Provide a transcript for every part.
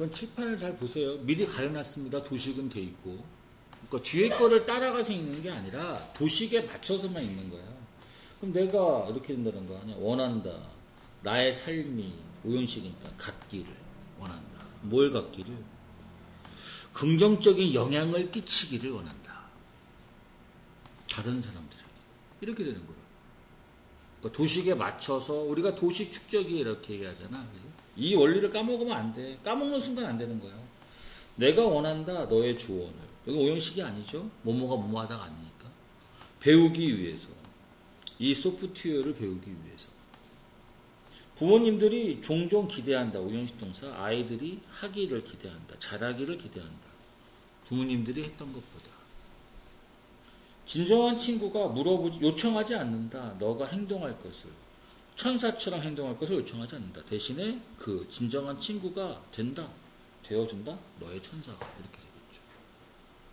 그건 칠판을 잘 보세요. 미리 가려놨습니다. 도식은 돼 있고. 그러니까 뒤에 거를 따라가서 읽는 게 아니라 도식에 맞춰서만 읽는 거야. 그럼 내가 이렇게 된다는 거 아니야. 원한다. 나의 삶이 오연식이니까 갖기를 원한다. 뭘 갖기를? 긍정적인 영향을 끼치기를 원한다. 다른 사람들에게. 이렇게 되는 거야. 그러니까 도식에 맞춰서 우리가 도식 축적이 이렇게 얘기하잖아. 이 원리를 까먹으면 안 돼. 까먹는 순간 안 되는 거야. 내가 원한다 너의 조언을. 여기 오형식이 아니죠. 뭐뭐가 뭐뭐하다가 아니니까. 배우기 위해서. 이 소프트웨어를 배우기 위해서. 부모님들이 종종 기대한다. 오형식 동사. 아이들이 하기를 기대한다. 잘하기를 기대한다. 부모님들이 했던 것보다. 진정한 친구가 물어보지, 요청하지 않는다. 너가 행동할 것을. 천사처럼 행동할 것을 요청하지 않는다. 대신에 그 진정한 친구가 된다. 되어준다. 너의 천사가. 이렇게 되겠죠.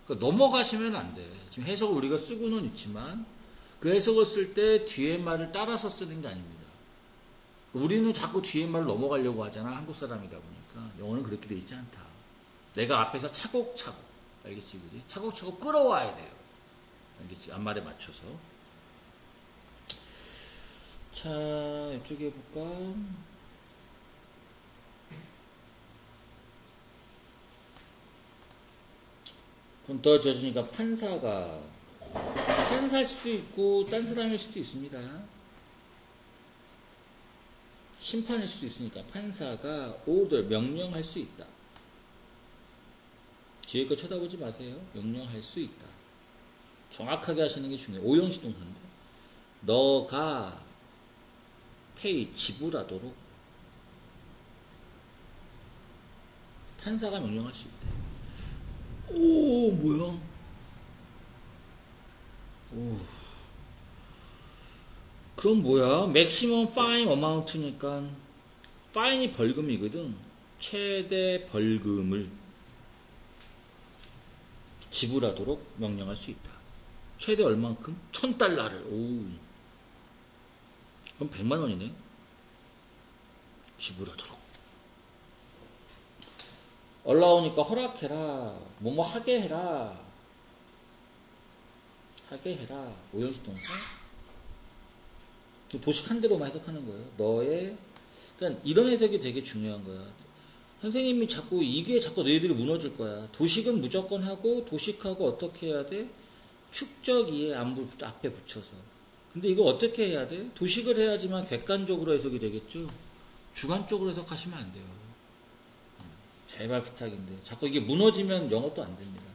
그러니까 넘어가시면 안 돼. 지금 해석을 우리가 쓰고는 있지만 그 해석을 쓸 때 뒤에 말을 따라서 쓰는 게 아닙니다. 우리는 자꾸 뒤에 말을 넘어가려고 하잖아. 한국 사람이다 보니까. 영어는 그렇게 돼 있지 않다. 내가 앞에서 차곡차곡. 알겠지? 그지? 차곡차곡 끌어와야 돼요. 알겠지? 앞말에 맞춰서. 자, 이쪽에 볼까? 그럼 더 젖으니까 판사가 판사일 수도 있고 딴 사람일 수도 있습니다. 심판일 수도 있으니까 판사가 오더 명령할 수 있다. 뒤에 거 쳐다보지 마세요. 명령할 수 있다. 정확하게 하시는 게 중요해요. 오형식 동사인데 너가 페이 지불하도록 판사가 명령할 수 있대. 오 뭐야? 오. 그럼 뭐야? 맥시멈 파인 어마운트니까 파인이 벌금이거든. 최대 벌금을 지불하도록 명령할 수 있다. 최대 얼만큼? 천 달러를. 오. 그럼 100만 원이네. 지불하도록. 올라오니까 허락해라. 뭐뭐 하게 해라. 하게 해라. 오연식 동사. 도식 한 대로만 해석하는 거예요. 너의 그러니까 이런 해석이 되게 중요한 거야. 선생님이 자꾸 이게 자꾸 너희들이 무너질 거야. 도식은 무조건 하고 도식하고 어떻게 해야 돼? 축적이에 안부 앞에 붙여서. 근데 이거 어떻게 해야 돼? 도식을 해야지만 객관적으로 해석이 되겠죠. 주관적으로 해석하시면 안 돼요. 제발 부탁인데 자꾸 이게 무너지면 영어도 안 됩니다.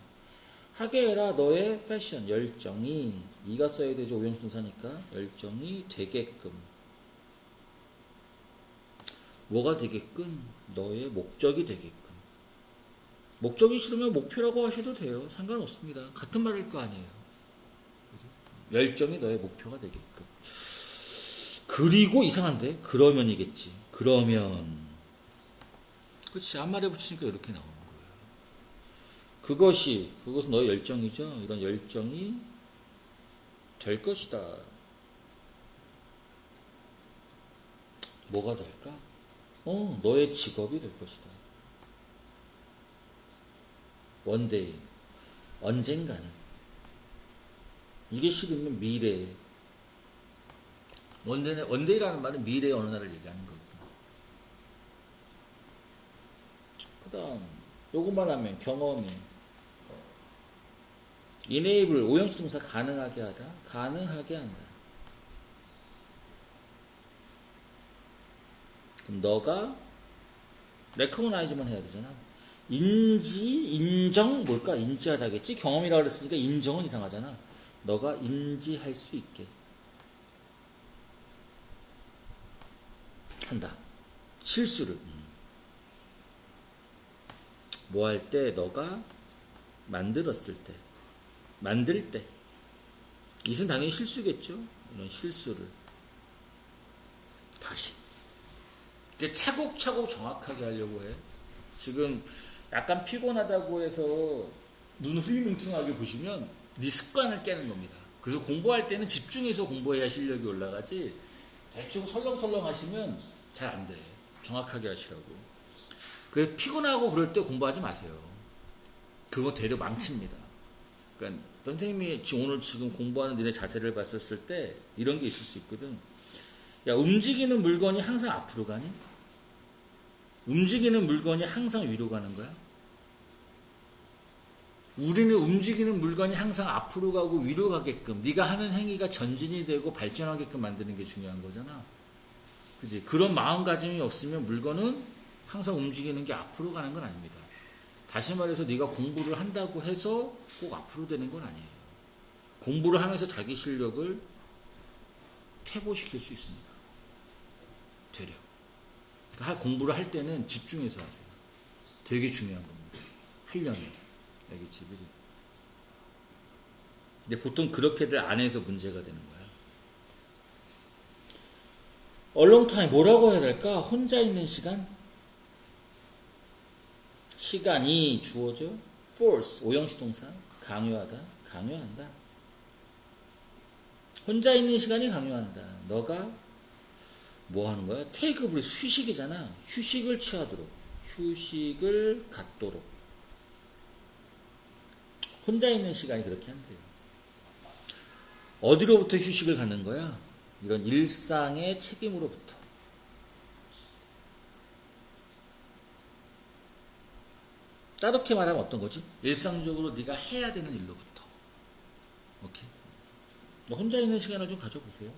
하게 해라 너의 패션 열정이 이가 써야 되죠 오형순사니까 열정이 되게끔 뭐가 되게끔 너의 목적이 되게끔 목적이 싫으면 목표라고 하셔도 돼요 상관없습니다 같은 말일 거 아니에요 열정이 너의 목표가 되게끔. 그리고 이상한데? 그러면이겠지. 그러면. 그렇지. 앞말에 붙이니까 이렇게 나오는 거예요 그것이 그것은 너의 열정이죠? 이런 열정이 될 것이다. 뭐가 될까? 어, 너의 직업이 될 것이다. 원데이, 언젠가는. 이게 싫으면 미래. 원데이, 원데이라는 말은 미래의 어느 날을 얘기하는 거거든. 그 다음, 요것만 하면 경험이. 이네이블, 오형식 동사 가능하게 하다, 가능하게 한다. 그럼 너가 레코그나이즈만 해야 되잖아. 인지, 인정, 뭘까? 인지하다겠지? 경험이라고 그랬으니까 인정은 이상하잖아. 너가 인지할 수 있게 한다. 실수를. 뭐 할 때 너가 만들었을 때, 만들 때. 이것은 당연히 실수겠죠? 이런 실수를. 다시. 이제 차곡차곡 정확하게 하려고 해. 지금 약간 피곤하다고 해서 눈 흐리뭉퉁하게 보시면 네 습관을 깨는 겁니다. 그래서 공부할 때는 집중해서 공부해야 실력이 올라가지 대충 설렁설렁 하시면 잘 안 돼. 정확하게 하시라고. 그 피곤하고 그럴 때 공부하지 마세요. 그거 되려 망칩니다. 그러니까 선생님이 오늘 지금 공부하는 니네 자세를 봤었을 때 이런 게 있을 수 있거든. 야 움직이는 물건이 항상 앞으로 가니? 움직이는 물건이 항상 위로 가는 거야? 우리는 움직이는 물건이 항상 앞으로 가고 위로 가게끔 네가 하는 행위가 전진이 되고 발전하게끔 만드는 게 중요한 거잖아. 그지? 그런 마음가짐이 없으면 물건은 항상 움직이는 게 앞으로 가는 건 아닙니다. 다시 말해서 네가 공부를 한다고 해서 꼭 앞으로 되는 건 아니에요. 공부를 하면서 자기 실력을 퇴보시킬 수 있습니다. 되려. 그러니까 공부를 할 때는 집중해서 하세요. 되게 중요한 겁니다. 하려면. 알겠지? 그지? 근데 보통 그렇게들 안 해서 문제가 되는 거야. 얼렁타임 뭐라고 해야 될까? 혼자 있는 시간? 시간이 주어져 force 오형식 동사 강요하다 강요한다 혼자 있는 시간이 강요한다 너가 뭐 하는 거야? 테이크 브레스 휴식이잖아 휴식을 취하도록 휴식을 갖도록 혼자 있는 시간이 그렇게 한대요 어디로부터 휴식을 갖는 거야? 이런 일상의 책임으로부터 따뜻히 말하면 어떤 거지? 일상적으로 네가 해야 되는 일로부터. 오케이. 너 혼자 있는 시간을 좀 가져보세요.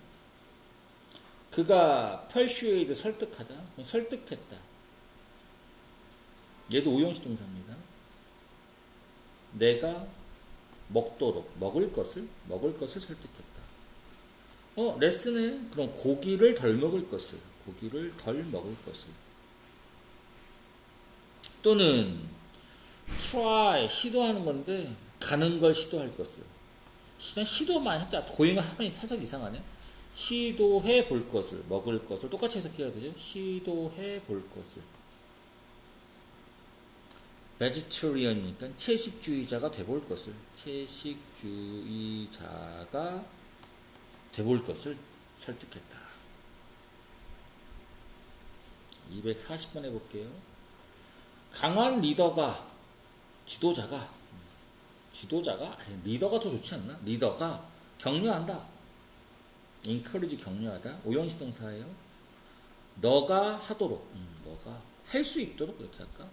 그가 persuade 설득하다, 설득했다. 얘도 오형식 동사입니다. 내가 먹도록 먹을 것을 먹을 것을 설득했다. 어 레슨에 그럼 고기를 덜 먹을 것을 고기를 덜 먹을 것을. 또는 try 시도하는 건데 가는 걸 시도할 것을. 그냥 시도만 했다. 고잉을 하면 해석 이상하네. 시도해 볼 것을 먹을 것을 똑같이 해석해야 되죠. 시도해 볼 것을 vegetarian이니까 채식주의자가 돼볼 것을 채식주의자가 돼볼 것을 설득했다 240번 해볼게요 강한 리더가 지도자가 지도자가 아니, 리더가 더 좋지 않나? 리더가 격려한다. encourage 격려하다. 오형식 동사예요. 너가 하도록, 음, 너가 할 수 있도록 그렇게 할까?